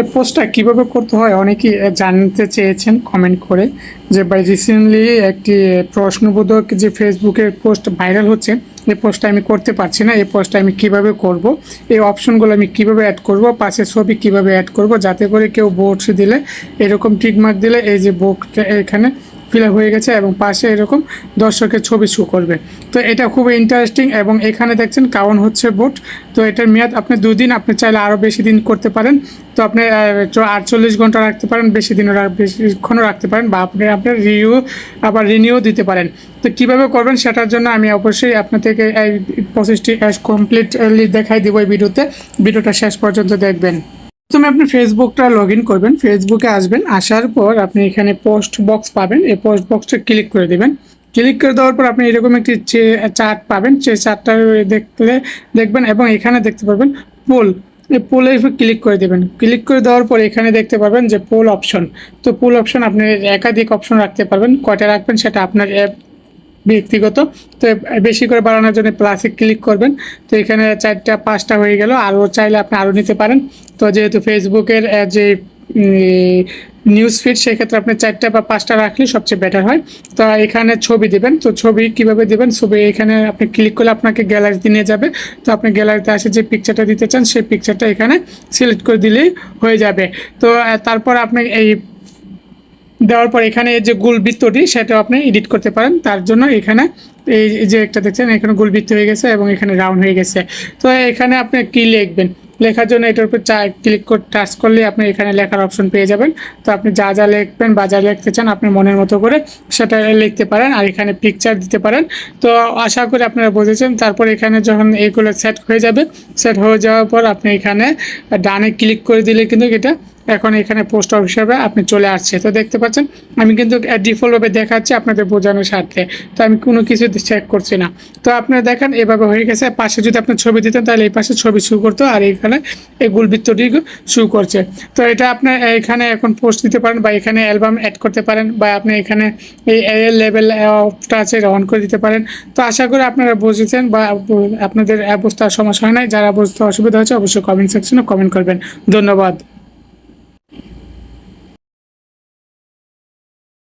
এই পোস্টটা কীভাবে করতে হয় অনেকেই জানতে চেয়েছেন কমেন্ট করে যে বাই রিসেন্টলি একটি প্রশ্নবোধক যে ফেসবুকের পোস্ট ভাইরাল হচ্ছে, এই পোস্টটা আমি করতে পারছি না, এই পোস্টটা আমি কীভাবে করব, এই অপশনগুলো আমি কীভাবে অ্যাড করব পাশে ছবি কীভাবে অ্যাড করব, যাতে করে কেউ বোর্ডস দিলে, এরকম টিকমার্ক দিলে এই যে বোর্ডটা এখানে ফিল হয়ে গেছে এবং পাশে এরকম দর্শকের ছবি শো করবে। তো এটা খুবই ইন্টারেস্টিং এবং এখানে দেখছেন কাউন হচ্ছে বোট তো এটার মেয়াদ আপনি দুদিন, আপনি চাইলে আরও বেশি দিন করতে পারেন। তো আপনি আটচল্লিশ ঘণ্টা রাখতে পারেন, বেশি দিনও বেশিক্ষণও রাখতে পারেন বা আপনি আপনার রিভিউ আবার রিনিউ দিতে পারেন। তো কীভাবে করবেন সেটার জন্য আমি অবশ্যই আপনার থেকে এই প্রসেসটি কমপ্লিটলি দেখাই দিব এই ভিডিওতে ভিডিওটা শেষ পর্যন্ত দেখবেন। প্রথমে আপনি ফেসবুকটা লগ ইন করবেন। ফেসবুকে আসবেন, আসার পর আপনি এখানে পোস্ট বক্স পাবেন। এই পোস্ট বক্সটা ক্লিক করে দেবেন। ক্লিক করে দেওয়ার পর আপনি এরকম একটি চার্ট পাবেন। সেই চার্টটা দেখলে দেখবেন এবং এখানে দেখতে পাবেন পোল এই পোলে ক্লিক করে দেবেন। ক্লিক করে দেওয়ার পর এখানে দেখতে পাবেন যে পোল অপশন তো পোল অপশন আপনি একাধিক অপশন রাখতে পারবেন। কয়টা রাখবেন সেটা আপনার অ্যাপ ব্যক্তিগত। তো বেশি করে বাড়ানোর জন্য প্লাসে ক্লিক করবেন। তো এখানে চারটা, পাঁচটা হয়ে গেল। আরও চাইলে আপনি আরও নিতে পারেন। তো যেহেতু ফেসবুকের যে নিউজ ফিড সেক্ষেত্রে আপনি চারটা বা পাঁচটা রাখলে সবচেয়ে বেটার হয়। তো এখানে ছবি দিবেন। তো ছবি কীভাবে দিবেন? ছবি এখানে আপনি ক্লিক করলে আপনাকে গ্যালারিতে নিয়ে যাবে। তো আপনি গ্যালারিতে আসে যে পিকচারটা দিতে চান, সেই পিকচারটা এখানে সিলেক্ট করে দিলেই হয়ে যাবে। তো তারপর আপনি এই দেওয়ার পর এখানে এই যে গোল বৃত্তটি সেটা আপনি এডিট করতে পারেন। তার জন্য এখানে এই যে একটা দেখছেন, এখানে গোল বৃত্ত হয়ে গেছে এবং এখানে রাউন্ড হয়ে গেছে। তো এখানে আপনি কি লিখবেন? লেখার জন্য এটার উপর চা ক্লিক করে টাচ করলে আপনি এখানে লেখার অপশন পেয়ে যাবেন। তো আপনি যা যা লিখবেন বা যা লিখতে চান, আপনি মনের মতো করে সেটা লিখতে পারেন আর এখানে পিকচার দিতে পারেন। তো আশা করি আপনারা বুঝেছেন। তারপর এখানে যখন এইগুলো সেট হয়ে যাবে সেট হয়ে যাওয়ার পর আপনি এখানে ডানে ক্লিক করে দিলে কিন্তু এটা এখন এখানে পোস্ট অফ হিসাবে আপনি চলে আসছে। তো দেখতে পাচ্ছেন, আমি কিন্তু ডিফল্টভাবে দেখাচ্ছি আপনাদের বোঝানোর স্বার্থে। তো আমি কোনো কিছু চেক করছি না। তো আপনারা দেখেন, এভাবে হয়ে গেছে। পাশে যদি আপনি ছবি দিতেন, তাহলে এই পাশে ছবি শু করতো, আর এখানে এই গুলবৃত্তটি শু করছে। তো এটা আপনি এখানে এখন পোস্ট দিতে পারেন, বা এখানে অ্যালবাম অ্যাড করতে পারেন, বা আপনি এখানে এই লেভেল অফটা আছে অন করে দিতে পারেন। তো আশা করি আপনারা বুঝেছেন, বা আপনাদের আর সমস্যা হয় নাই। যারা বুঝতে অসুবিধা হচ্ছে অবশ্যই কমেন্ট সেকশনে কমেন্ট করবেন। ধন্যবাদ।